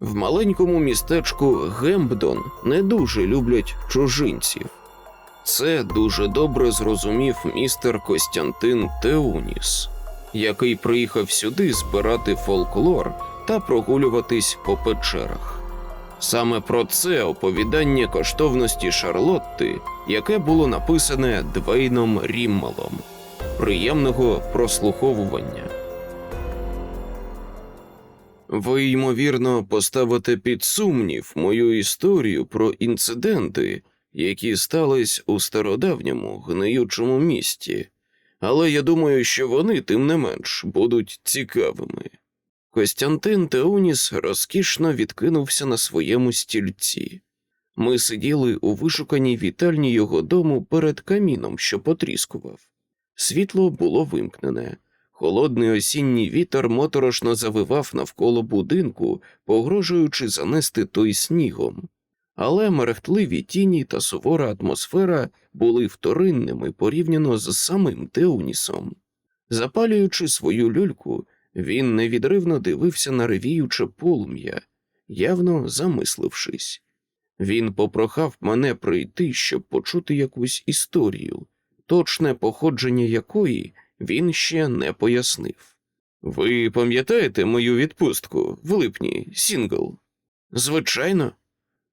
В маленькому містечку Гембдон не дуже люблять чужинців. Це дуже добре зрозумів містер Костянтин Теуніс, який приїхав сюди збирати фольклор та прогулюватись по печерах. Саме про це оповідання коштовності Шарлотти, яке було написане Двейном Ріммелом. Приємного прослуховування. Ви, ймовірно, поставите під сумнів мою історію про інциденти, які стались у стародавньому гниючому місті, але я думаю, що вони, тим не менш, будуть цікавими. Костянтин Теоніс розкішно відкинувся на своєму стільці. Ми сиділи у вишуканій вітальні його дому перед каміном, що потріскував. Світло було вимкнене. Холодний осінній вітер моторошно завивав навколо будинку, погрожуючи занести той снігом. Але мерехтливі тіні та сувора атмосфера були вторинними порівняно з самим Теунісом. Запалюючи свою люльку, він невідривно дивився на ревіюче полум'я, явно замислившись. Він попрохав мене прийти, щоб почути якусь історію, точне походження якої він ще не пояснив. Ви пам'ятаєте мою відпустку в липні, Сінгл? Звичайно,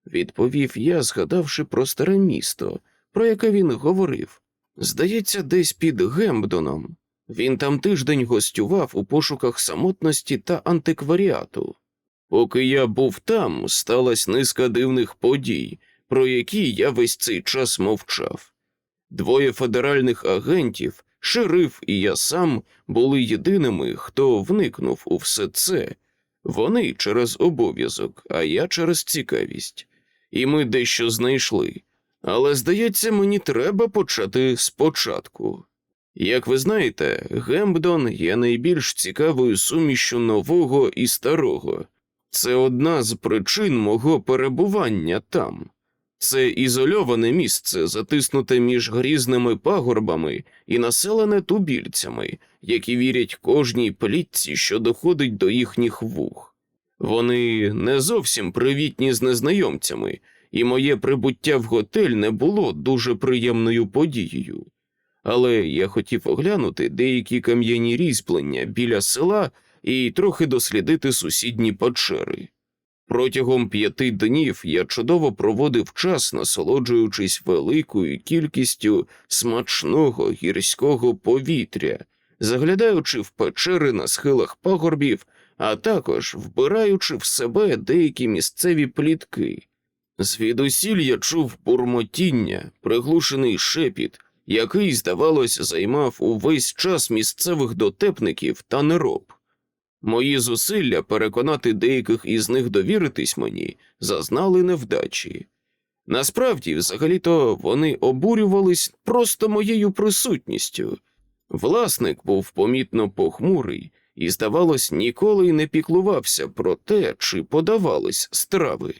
відповів я, згадавши про старе місто, про яке він говорив. Здається, десь під Гембдоном. Він там тиждень гостював у пошуках самотності та антикваріату. Поки я був там, сталася низка дивних подій, про які я весь цей час мовчав. Двоє федеральних агентів, шериф і я сам були єдиними, хто вникнув у все це. Вони через обов'язок, а я через цікавість. І ми дещо знайшли. Але, здається, мені треба почати спочатку. Як ви знаєте, Гембдон є найбільш цікавою сумішю нового і старого. Це одна з причин мого перебування там. Це ізольоване місце, затиснуте між грізними пагорбами і населене тубільцями, які вірять кожній плітці, що доходить до їхніх вух. Вони не зовсім привітні з незнайомцями, і моє прибуття в готель не було дуже приємною подією. Але я хотів оглянути деякі кам'яні різьблення біля села і трохи дослідити сусідні печери. Протягом п'яти днів я чудово проводив час, насолоджуючись великою кількістю смачного гірського повітря, заглядаючи в печери на схилах пагорбів, а також вбираючи в себе деякі місцеві плітки. Звідусіль я чув бурмотіння, приглушений шепіт, який, здавалось, займав увесь час місцевих дотепників та нероб. Мої зусилля переконати деяких із них довіритись мені зазнали невдачі. Насправді, взагалі-то, вони обурювались просто моєю присутністю. Власник був помітно похмурий і, здавалось, ніколи й не піклувався про те, чи подавались страви.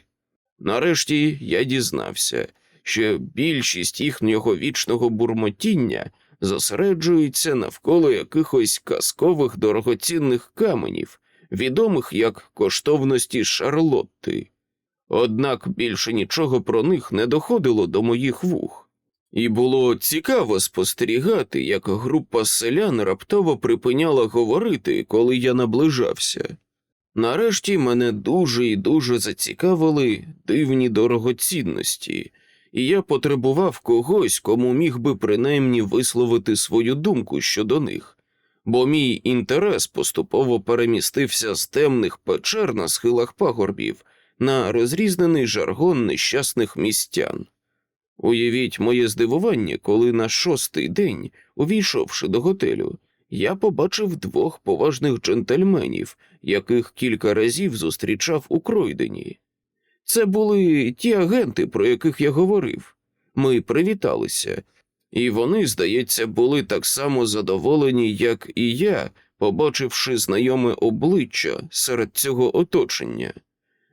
Нарешті я дізнався, що більшість їхнього вічного бурмотіння зосереджується навколо якихось казкових дорогоцінних каменів, відомих як коштовності Шарлотти. Однак більше нічого про них не доходило до моїх вух, і було цікаво спостерігати, як група селян раптово припиняла говорити, коли я наближався. Нарешті мене дуже і дуже зацікавили дивні дорогоцінності, і я потребував когось, кому міг би принаймні висловити свою думку щодо них, бо мій інтерес поступово перемістився з темних печер на схилах пагорбів на розрізнений жаргон нещасних містян. Уявіть моє здивування, коли на шостий день, увійшовши до готелю, я побачив двох поважних джентльменів, яких кілька разів зустрічав у Кройдені. Це були ті агенти, про яких я говорив. Ми привіталися, і вони, здається, були так само задоволені, як і я, побачивши знайоме обличчя серед цього оточення.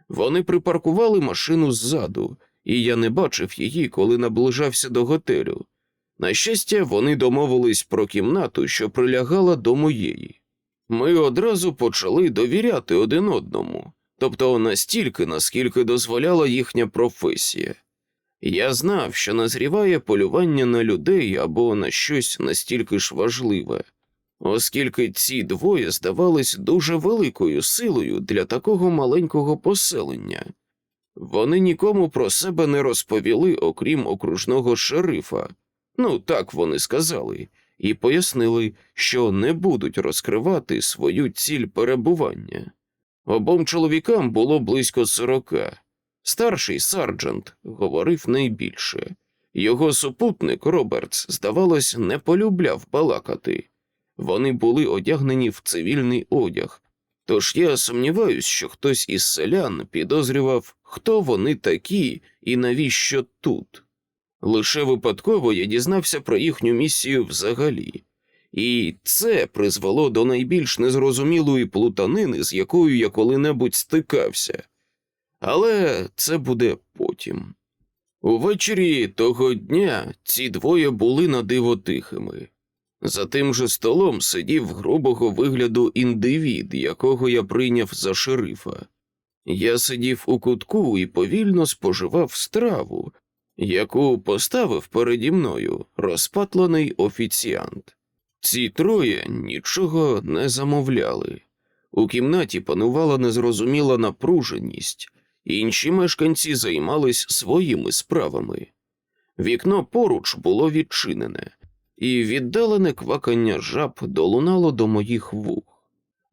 Вони припаркували машину ззаду, і я не бачив її, коли наближався до готелю. На щастя, вони домовились про кімнату, що прилягала до моєї. Ми одразу почали довіряти один одному, тобто настільки, наскільки дозволяла їхня професія. Я знав, що назріває полювання на людей або на щось настільки ж важливе, оскільки ці двоє здавались дуже великою силою для такого маленького поселення. Вони нікому про себе не розповіли, окрім окружного шерифа. Ну, так вони сказали, і пояснили, що не будуть розкривати свою ціль перебування. Обом чоловікам було близько сорока. Старший сарджант говорив найбільше. Його супутник Робертс, здавалось, не полюбляв балакати. Вони були одягнені в цивільний одяг, тож я сумніваюсь, що хтось із селян підозрював, хто вони такі і навіщо тут. Лише випадково я дізнався про їхню місію взагалі, і це призвело до найбільш незрозумілої плутанини, з якою я коли-небудь стикався. Але це буде потім. Увечері того дня ці двоє були на диво тихими. За тим же столом сидів грубого вигляду індивід, якого я прийняв за шерифа. Я сидів у кутку і повільно споживав страву, яку поставив переді мною розпатлений офіціант. Ці троє нічого не замовляли. У кімнаті панувала незрозуміла напруженість, інші мешканці займались своїми справами. Вікно поруч було відчинене, і віддалене квакання жаб долунало до моїх вух.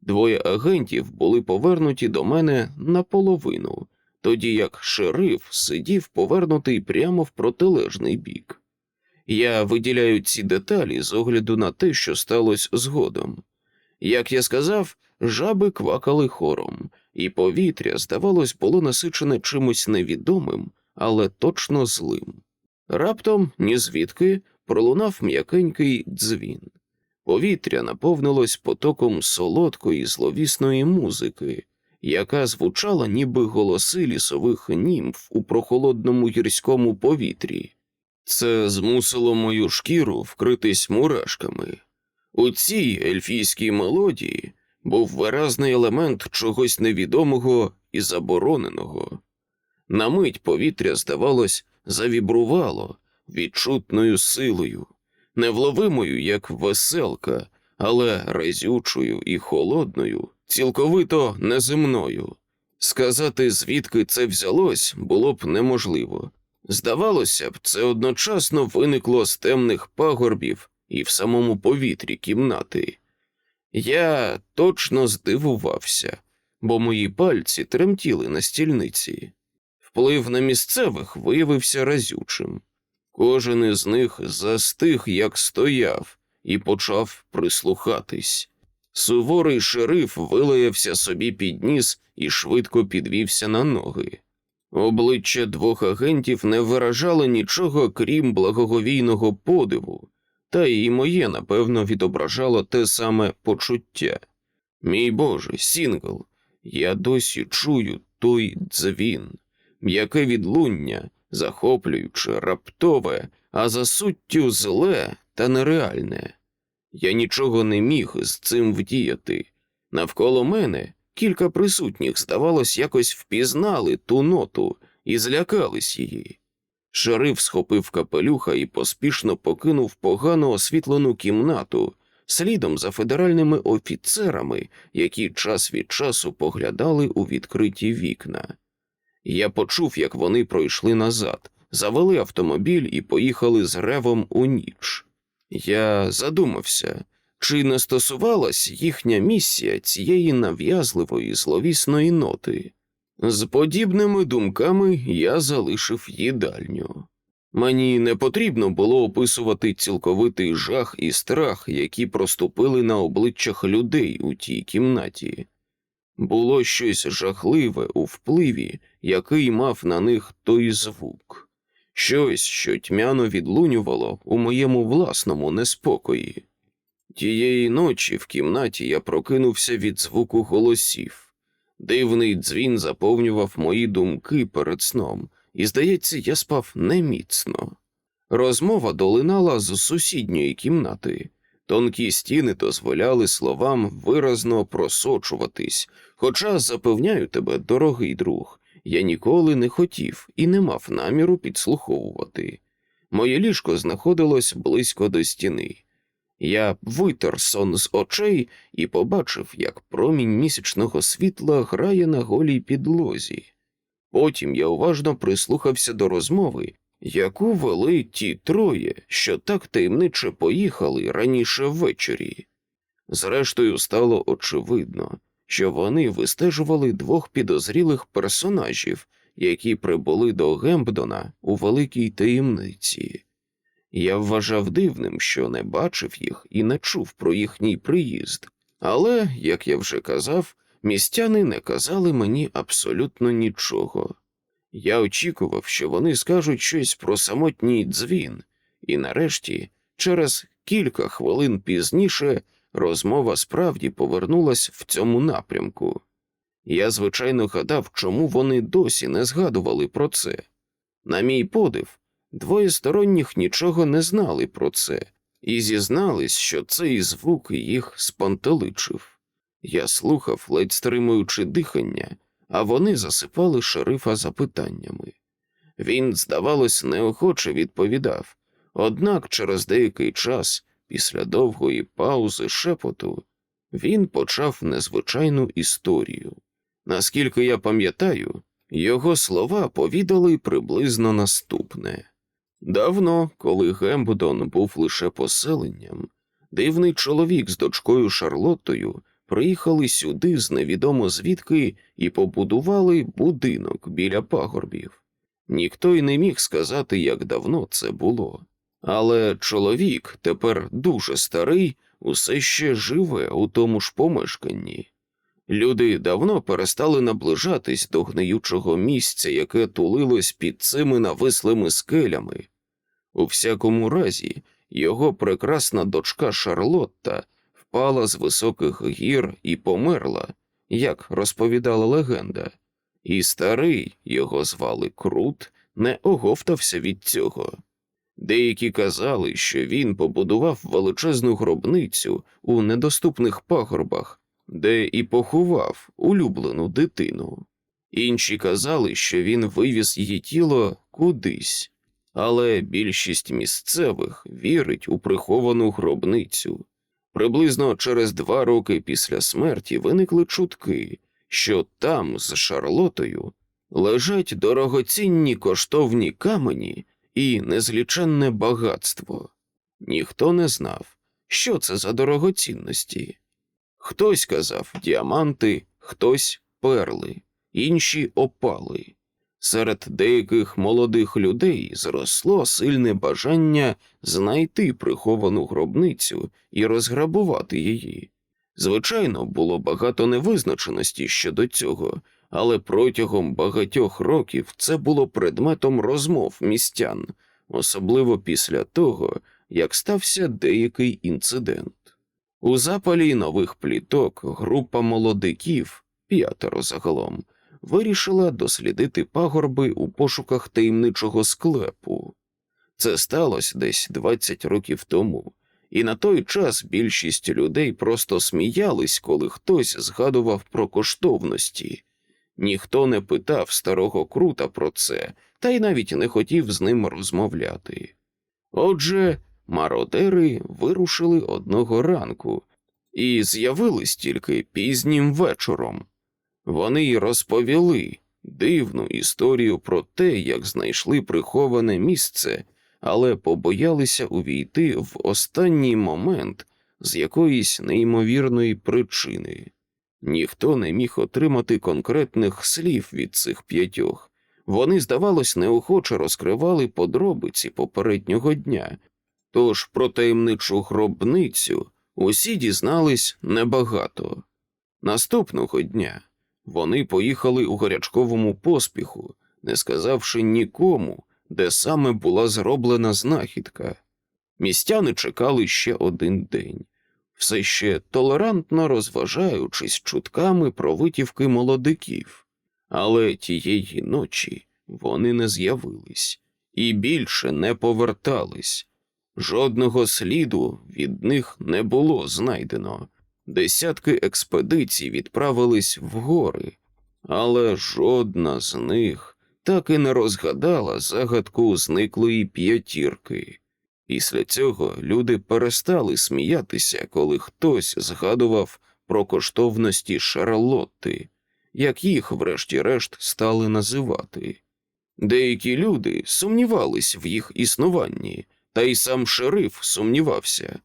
Двоє агентів були повернуті до мене наполовину, тоді як шериф сидів повернутий прямо в протилежний бік. Я виділяю ці деталі з огляду на те, що сталося згодом. Як я сказав, жаби квакали хором, і повітря, здавалось, було насичене чимось невідомим, але точно злим. Раптом, ні звідки, пролунав м'якенький дзвін. Повітря наповнилось потоком солодкої зловісної музики, яка звучала ніби голоси лісових німф у прохолодному гірському повітрі. Це змусило мою шкіру вкритись мурашками. У цій ельфійській мелодії був виразний елемент чогось невідомого і забороненого. На мить повітря, здавалось, завібрувало відчутною силою, невловимою, як веселка, але разючою і холодною, цілковито неземною. Сказати, звідки це взялось, було б неможливо. Здавалося б, це одночасно виникло з темних пагорбів і в самому повітрі кімнати. Я точно здивувався, бо мої пальці тремтіли на стільниці. Вплив на місцевих виявився разючим. Кожен із них застиг, як стояв, і почав прислухатись. Суворий шериф вилаявся собі під ніс і швидко підвівся на ноги. Обличчя двох агентів не виражало нічого, крім благоговійного подиву, та і моє, напевно, відображало те саме почуття. Мій Боже, Сінгл, я досі чую той дзвін, м'яке відлуння, захоплююче, раптове, а за суттю зле та нереальне. Я нічого не міг з цим вдіяти. Навколо мене кілька присутніх, здавалось, якось впізнали ту ноту і злякались її. Шериф схопив капелюха і поспішно покинув погано освітлену кімнату, слідом за федеральними офіцерами, які час від часу поглядали у відкриті вікна. Я почув, як вони пройшли назад, завели автомобіль і поїхали з ревом у ніч. Я задумався, чи не стосувалась їхня місія цієї нав'язливої зловісної ноти. З подібними думками я залишив їдальню. Мені не потрібно було описувати цілковитий жах і страх, які проступили на обличчях людей у тій кімнаті. Було щось жахливе у впливі, який мав на них той звук, щось, що тьмяно відлунювало у моєму власному неспокої. Тієї ночі в кімнаті я прокинувся від звуку голосів. Дивний дзвін заповнював мої думки перед сном, і, здається, я спав неміцно. Розмова долинала з сусідньої кімнати, Тонкі стіни дозволяли словам виразно просочуватись, хоча, запевняю тебе, дорогий друг, я ніколи не хотів і не мав наміру підслуховувати. Моє ліжко знаходилось близько до стіни. Я витер сон з очей і побачив, як промінь місячного світла грає на голій підлозі. Потім я уважно прислухався до розмови, яку вели ті троє, що так таємниче поїхали раніше ввечері. Зрештою, стало очевидно, що вони вистежували двох підозрілих персонажів, які прибули до Гемпдона у великій таємниці. Я вважав дивним, що не бачив їх і не чув про їхній приїзд, але, як я вже казав, містяни не казали мені абсолютно нічого. Я очікував, що вони скажуть щось про самотній дзвін, і нарешті, через кілька хвилин пізніше, розмова справді повернулась в цьому напрямку. Я, звичайно, гадав, чому вони досі не згадували про це. На мій подив, двоє сторонніх нічого не знали про це і зізнались, що цей звук їх спантеличив. Я слухав, ледь стримуючи дихання, а вони засипали шерифа запитаннями. Він, здавалось, неохоче відповідав, однак через деякий час, після довгої паузи шепоту, він почав незвичайну історію. Наскільки я пам'ятаю, його слова повідали приблизно наступне. Давно, коли Гембдон був лише поселенням, дивний чоловік з дочкою Шарлоттою приїхали сюди з невідомо звідки і побудували будинок біля пагорбів. Ніхто й не міг сказати, як давно це було. Але чоловік, тепер дуже старий, усе ще живе у тому ж помешканні. Люди давно перестали наближатись до гниючого місця, яке тулилось під цими навислими скелями. У всякому разі, його прекрасна дочка Шарлотта впала з високих гір і померла, як розповідала легенда, і старий, його звали Крут, не оговтався від цього. Деякі казали, що він побудував величезну гробницю у недоступних пагорбах, де і поховав улюблену дитину. Інші казали, що він вивіз її тіло кудись, але більшість місцевих вірить у приховану гробницю. Приблизно через два роки після смерті виникли чутки, що там з Шарлотою лежать дорогоцінні коштовні камені і незліченне багатство. Ніхто не знав, що це за дорогоцінності. Хтось казав діаманти, хтось перли, інші опали. Серед деяких молодих людей зросло сильне бажання знайти приховану гробницю і розграбувати її. Звичайно, було багато невизначеності щодо цього, але протягом багатьох років це було предметом розмов містян, особливо після того, як стався деякий інцидент. У запалі нових пліток група молодиків, п'ятеро загалом, вирішила дослідити пагорби у пошуках таємничого склепу. Це сталося десь 20 років тому, і на той час більшість людей просто сміялись, коли хтось згадував про коштовності. Ніхто не питав старого крута про це, та й навіть не хотів з ним розмовляти. Отже, мародери вирушили одного ранку і з'явились тільки пізнім вечором. Вони й розповіли дивну історію про те, як знайшли приховане місце, але побоялися увійти в останній момент з якоїсь неймовірної причини. Ніхто не міг отримати конкретних слів від цих п'ятьох. Вони, здавалось, неохоче розкривали подробиці попереднього дня, тож про таємничу гробницю усі дізнались небагато. Наступного дня вони поїхали у гарячковому поспіху, не сказавши нікому, де саме була зроблена знахідка. Містяни чекали ще один день, все ще толерантно розважаючись чутками про витівки молодиків, але тієї ночі вони не з'явились і більше не повертались. Жодного сліду від них не було знайдено. Десятки експедицій відправились в гори, але жодна з них так і не розгадала загадку зниклої п'ятірки. Після цього люди перестали сміятися, коли хтось згадував про коштовності Шарлотти, як їх, врешті-решт, стали називати. Деякі люди сумнівались в їх існуванні, та й сам шериф сумнівався.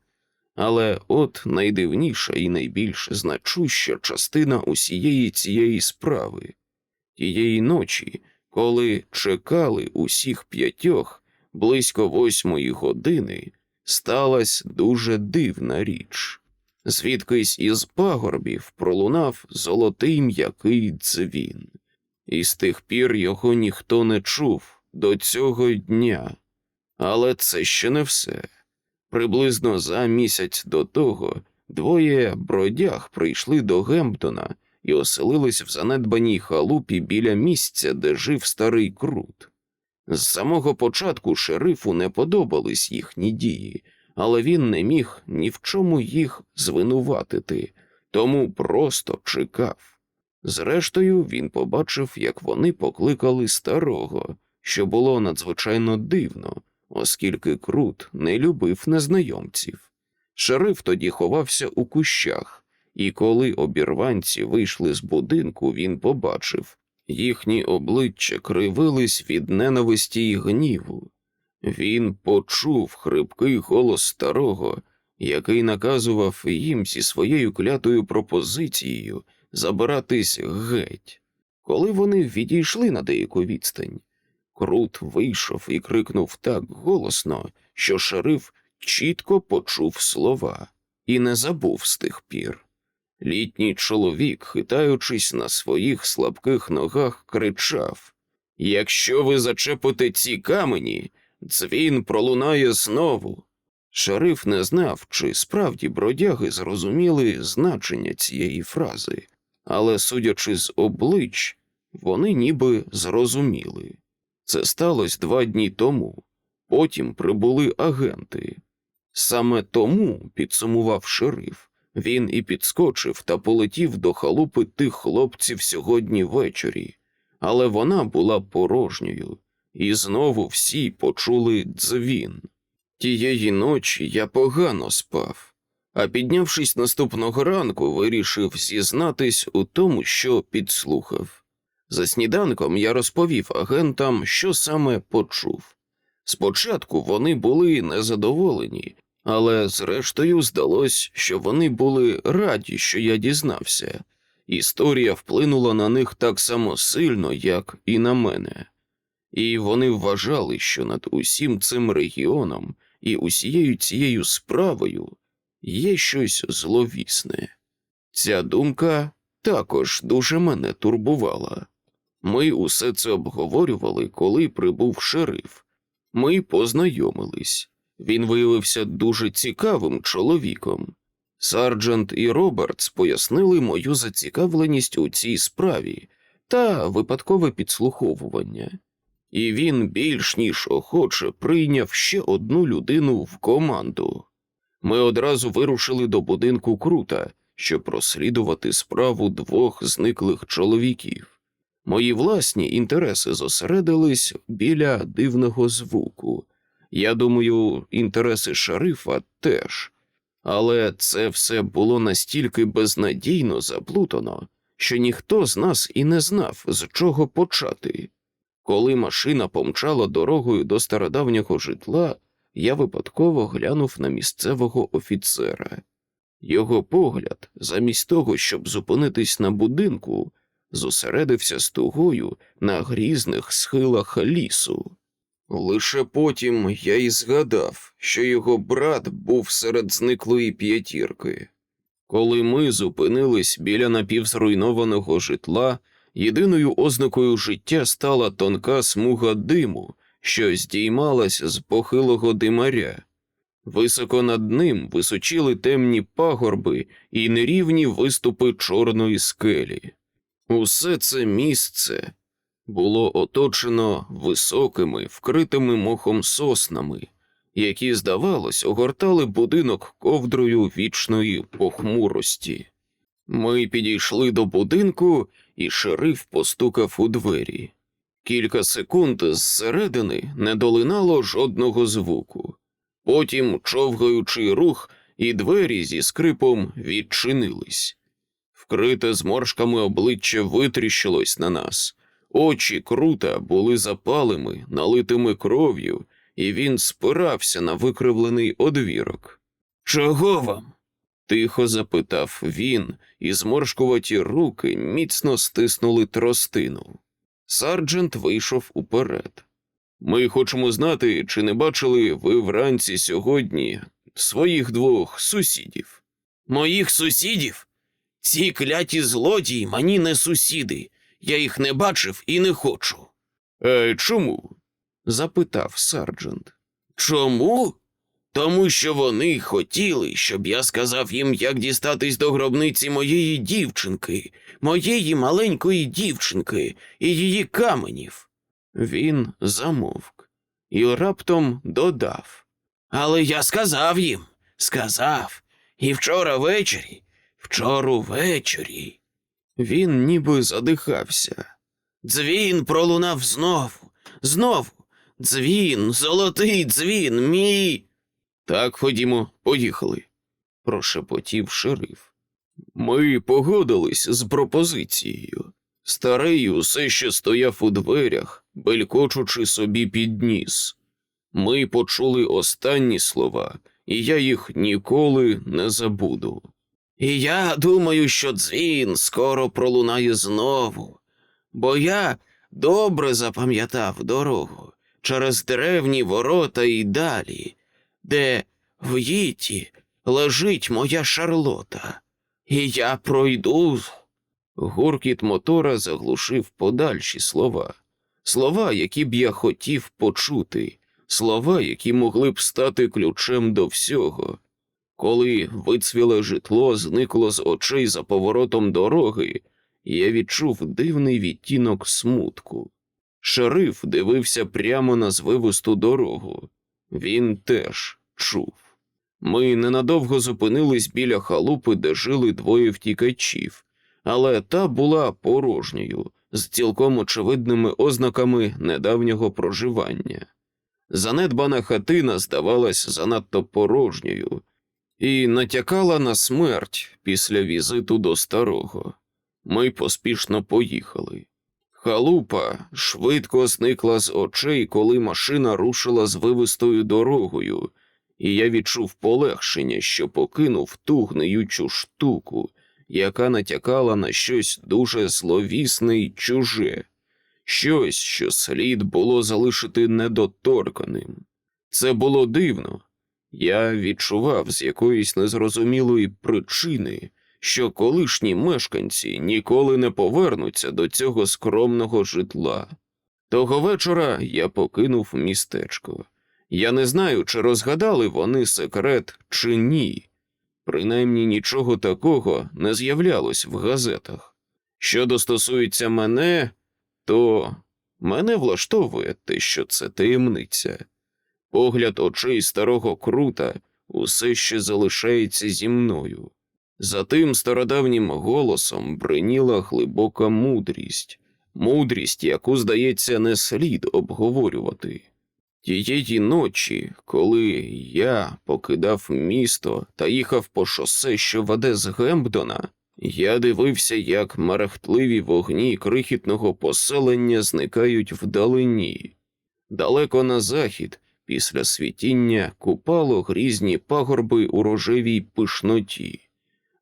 Але от найдивніша і найбільш значуща частина усієї цієї справи тієї ночі, коли чекали усіх п'ятьох близько восьмої години, сталася дуже дивна річ. Звідкись із пагорбів пролунав золотий м'який дзвін, і з тих пір його ніхто не чув до цього дня. Але це ще не все. Приблизно за місяць до того двоє бродяг прийшли до Гемптона і оселились в занедбаній халупі біля місця, де жив старий Крут. З самого початку шерифу не подобались їхні дії, але він не міг ні в чому їх звинуватити, тому просто чекав. Зрештою, він побачив, як вони покликали старого, що було надзвичайно дивно, оскільки Крут не любив незнайомців. Шериф тоді ховався у кущах, і коли обірванці вийшли з будинку, він побачив, їхні обличчя кривились від ненависті й гніву. Він почув хрипкий голос старого, який наказував їм зі своєю клятою пропозицією забиратись геть. Коли вони відійшли на деяку відстань, Крут вийшов і крикнув так голосно, що шериф чітко почув слова і не забув з тих пір. Літній чоловік, хитаючись на своїх слабких ногах, кричав Якщо ви зачепите ці камені, дзвін пролунає знову. Шериф не знав, чи справді бродяги зрозуміли значення цієї фрази, але, судячи з облич, вони ніби зрозуміли. Це сталося два дні тому. Потім прибули агенти. Саме тому, підсумував шериф, він і підскочив та полетів до халупи тих хлопців сьогодні ввечері, але вона була порожньою, і знову всі почули дзвін. Тієї ночі я погано спав, а піднявшись наступного ранку, вирішив зізнатись у тому, що підслухав. За сніданком я розповів агентам, що саме почув. Спочатку вони були незадоволені, але зрештою здалось, що вони були раді, що я дізнався. Історія вплинула на них так само сильно, як і на мене, і вони вважали, що над усім цим регіоном і усією цією справою є щось зловісне. Ця думка також дуже мене турбувала. Ми усе це обговорювали, коли прибув шериф. Ми познайомились. Він виявився дуже цікавим чоловіком. Сарджент і Робертс пояснили мою зацікавленість у цій справі та випадкове підслуховування, і він більш ніж охоче прийняв ще одну людину в команду. Ми одразу вирушили до будинку Крута, щоб розслідувати справу двох зниклих чоловіків. Мої власні інтереси зосередились біля дивного звуку. Я думаю, інтереси шерифа теж. Але це все було настільки безнадійно заплутано, що ніхто з нас і не знав, з чого почати. Коли машина помчала дорогою до стародавнього житла, я випадково глянув на місцевого офіцера. Його погляд, замість того, щоб зупинитись на будинку, зосередився з тугою на грізних схилах лісу. Лише потім я й згадав, що його брат був серед зниклої п'ятірки. Коли ми зупинились біля напівзруйнованого житла, єдиною ознакою життя стала тонка смуга диму, що здіймалась з похилого димаря. Високо над ним височили темні пагорби і нерівні виступи чорної скелі. Усе це місце було оточено високими, вкритими мохом соснами, які, здавалось, огортали будинок ковдрою вічної похмурості. Ми підійшли до будинку, і шериф постукав у двері. Кілька секунд зсередини не долинало жодного звуку. Потім, човгаючий рух, і двері зі скрипом відчинились. Вкрите зморшками обличчя витріщилось на нас. Очі крута були запалими, налитими кров'ю, і він спирався на викривлений одвірок. Чого вам? тихо запитав він, і зморшкуваті руки міцно стиснули тростину. Сарджент вийшов уперед. Ми хочемо знати, чи не бачили ви вранці сьогодні своїх двох сусідів. Моїх сусідів? Ці кляті злодії мені не сусіди. Я їх не бачив і не хочу. Е, чому? запитав сарджент. Чому? Тому що вони хотіли, щоб я сказав їм, як дістатись до гробниці моєї дівчинки, моєї маленької дівчинки і її каменів. Він замовк і раптом додав. Але я сказав їм, сказав, і вчора ввечері, вчора ввечері. Він ніби задихався. Дзвін пролунав знову, знову. Дзвін, золотий дзвін, мій. Так, ходімо, поїхали, прошепотів шериф. Ми погодились з пропозицією. Старий усе ще стояв у дверях, белькочучи собі під ніс. Ми почули останні слова, і я їх ніколи не забуду. І я думаю, що дзвін скоро пролунає знову, бо я добре запам'ятав дорогу через древні ворота і далі, де в їті лежить моя Шарлота, і я пройду. Гуркіт мотора заглушив подальші слова, слова, які б я хотів почути, слова, які могли б стати ключем до всього. Коли вицвіле житло зникло з очей за поворотом дороги, я відчув дивний відтінок смутку. Шериф дивився прямо на звивисту дорогу. Він теж чув. Ми ненадовго зупинились біля халупи, де жили двоє втікачів, але та була порожньою, з цілком очевидними ознаками недавнього проживання. Занедбана хатина здавалась занадто порожньою і натякала на смерть після візиту до старого. Ми поспішно поїхали. Халупа швидко зникла з очей, коли машина рушила звивистою дорогою, і я відчув полегшення, що покинув ту гниючу штуку, яка натякала на щось дуже зловісне й чуже, щось, що слід було залишити недоторканим. Це було дивно. Я відчував з якоїсь незрозумілої причини, що колишні мешканці ніколи не повернуться до цього скромного житла. Того вечора я покинув містечко. Я не знаю, чи розгадали вони секрет, чи ні. Принаймні нічого такого не з'являлось в газетах. Що стосується мене, то мене влаштовує те, що це таємниця. Погляд очей старого крута усе ще залишається зі мною. За тим стародавнім голосом бриніла глибока мудрість, мудрість, яку, здається, не слід обговорювати. Тієї ночі, коли я покидав місто та їхав по шосе, що веде з Гембдона, я дивився, як мерехтливі вогні крихітного поселення зникають вдалині. Далеко на захід, після світіння, купало грізні пагорби у рожевій пишноті,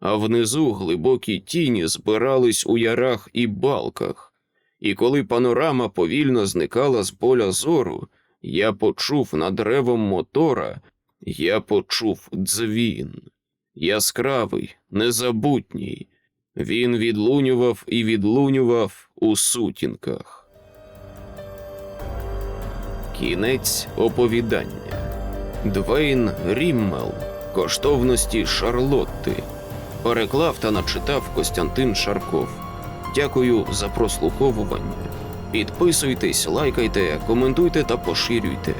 а внизу глибокі тіні збирались у ярах і балках, і коли панорама повільно зникала з поля зору, я почув над ревом мотора, я почув дзвін. Яскравий, незабутній. Він відлунював і відлунював у сутінках. Кінець оповідання. Двейн Ріммел. Коштовності Шарлотти. Переклав та начитав Костянтин Шарков. Дякую за прослуховування. Підписуйтесь, лайкайте, коментуйте та поширюйте.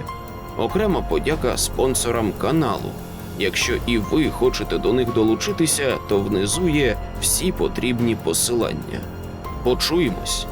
Окрема подяка спонсорам каналу. Якщо і ви хочете до них долучитися, то внизу є всі потрібні посилання. Почуємось!